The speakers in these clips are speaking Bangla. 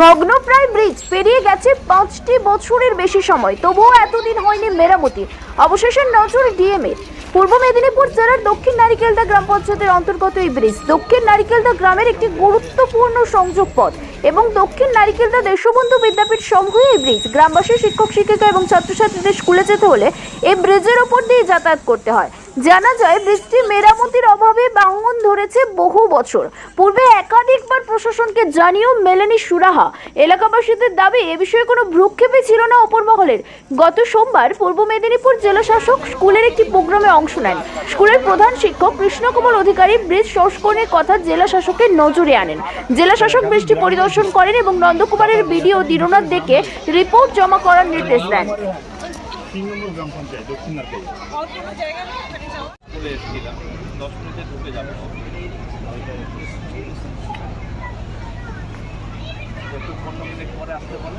ভগ্নপ্রায় ব্রিজ পেরিয়ে গেছে পাঁচটি বছরের বেশি সময়। তবুও এতদিন হয়নি মেরামতি। অবশেষে নজর ডিএমএর পূর্ব মেদিনীপুর জেলার দক্ষিণ নারিকেলদা গ্রাম পঞ্চায়েতের অন্তর্গত এই ব্রিজ দক্ষিণ নারিকেলদা গ্রামের একটি গুরুত্বপূর্ণ সংযোগ পথ এবং দক্ষিণ নারিকেলদা দেশবন্ধু বিদ্যাপীঠ সমূহে এই ব্রিজ গ্রামবাসী, শিক্ষক, শিক্ষিকা এবং ছাত্রছাত্রীদের স্কুলে যেতে হলে এই ব্রিজের ওপর দিয়ে যাতায়াত করতে হয়। জানা যায় ব্রিজটি মেরামতির অভাবে ভাঙন ধরেছে বহু বছর। পূর্বে একাধিকবার প্রশাসনকে জানিয়েও মেলেনি সুরাহা। এলাকাবাসীদের দাবি, এ বিষয়ে কোনো ভ্রুক্ষেপে ছিল না ওপর মহলের গত সোমবার পূর্ব মেদিনীপুর জেলা শাসক স্কুলের একটি প্রোগ্রামে অংশ নেন। স্কুলের প্রধান শিক্ষক কৃষ্ণকুমার অধিকারী ব্রিজ সংস্করণের কথা জেলা শাসকের নজরে আনেন। জেলা শাসক ব্রিজটি পরিদর্শন করেন এবং নন্দকুমারের বিডিও দীরনাথ দেখে রিপোর্ট জমা করার নির্দেশ দেন। তিন নম্বর গ্রাম পঞ্চায়েত দক্ষিণ চলে এসেছিলাম। দশ মিনিটে ঢুকে যাব। একটু পনেরো মিনিট পরে আসতে বলে।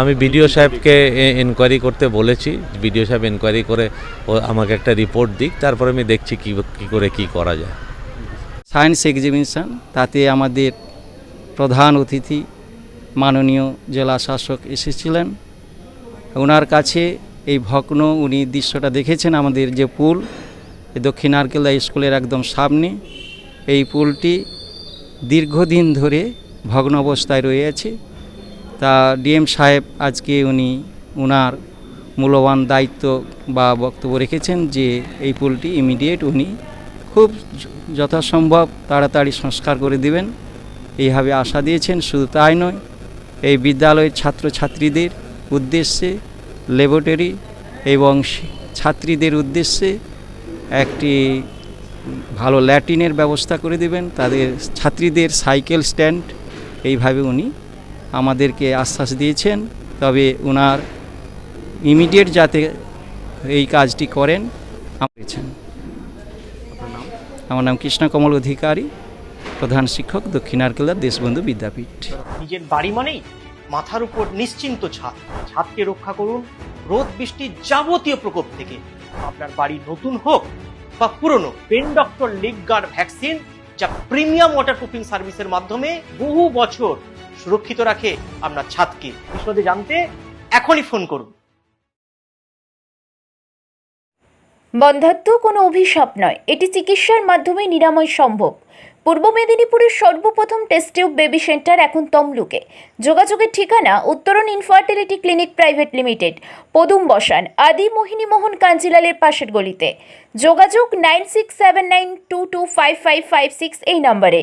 আমি বিডিও সাহেবকে এনকোয়ারি করতে বলেছি। বিডিও সাহেব এনকোয়ারি করে ও আমাকে একটা রিপোর্ট দিক তারপরে আমি দেখছি কী কী করে কি করা যায়। সায়েন্স এক্সিবিশন তাতে আমাদের প্রধান অতিথি মাননীয় জেলা শাসক এসেছিলেন। ওনার কাছে এই ভগ্ন উনি দৃশ্যটা দেখেছেন আমাদের যে পুল এই দক্ষিণ আরকেলা স্কুলের একদম সামনে। এই পুলটি দীর্ঘদিন ধরে ভগ্ন অবস্থায় রয়েছে তা ডিএম সাহেব আজকে উনি ওনার মূল্যবান দায়িত্ব বা বক্তব্য রেখেছেন যে এই পুলটি ইমিডিয়েট উনি খুব যথাসম্ভব তাড়াতাড়ি সংস্কার করে দিবেন। এইভাবে আশা দিয়েছেন, শুধু তাই নয়, এই বিদ্যালয়ের ছাত্রছাত্রীদের উদ্দেশ্যে ল্যাবরেটরি এবং ছাত্রীদের উদ্দেশ্যে একটি ভালো ল্যাটিনের ব্যবস্থা করে দিবেন। তাদের ছাত্রীদের সাইকেল স্ট্যান্ড, এইভাবে উনি আমাদেরকে আশ্বাস দিয়েছেন তবে ওনার ইমিডিয়েট যাতে এই কাজটি করেন নাম? আমার নাম কৃষ্ণকমল অধিকারী প্রধান শিক্ষক দক্ষিণারকেলা দেশবন্ধু বিদ্যাপীঠ। নিজের বাড়ি মানেই মাথার উপর নিশ্চিন্ত ছাদ। ছাদকে রক্ষা করুন রোদ বৃষ্টির যাবতীয় প্রকোপ থেকে। আপনার বাড়ি নতুন হোক বা পুরনো pen doctor leak guard vaccine যা প্রিমিয়াম ওয়াটার প্রুফিং সার্ভিসের মাধ্যমে বহু বছর সুরক্ষিত রাখে আপনার ছাদকে। বিশদে জানতে এখনই ফোন করুন। বন্ধাত্ম কোনো অভিশাপ নয়। এটি চিকিৎসার মাধ্যমে নিরাময় সম্ভব। পূর্ব মেদিনীপুরের সর্বপ্রথম টেস্ট টিউব বেবি সেন্টার এখন তমলুকে। যোগাযোগের ঠিকানা উত্তরণ ইনফার্টিলিটি ক্লিনিক প্রাইভেট লিমিটেড পদুম বসান, আদি মোহিনী মোহন কাঞ্জিলালের পাশের গলিতে। যোগাযোগ nine six seven nine two two five five five six এই নম্বরে।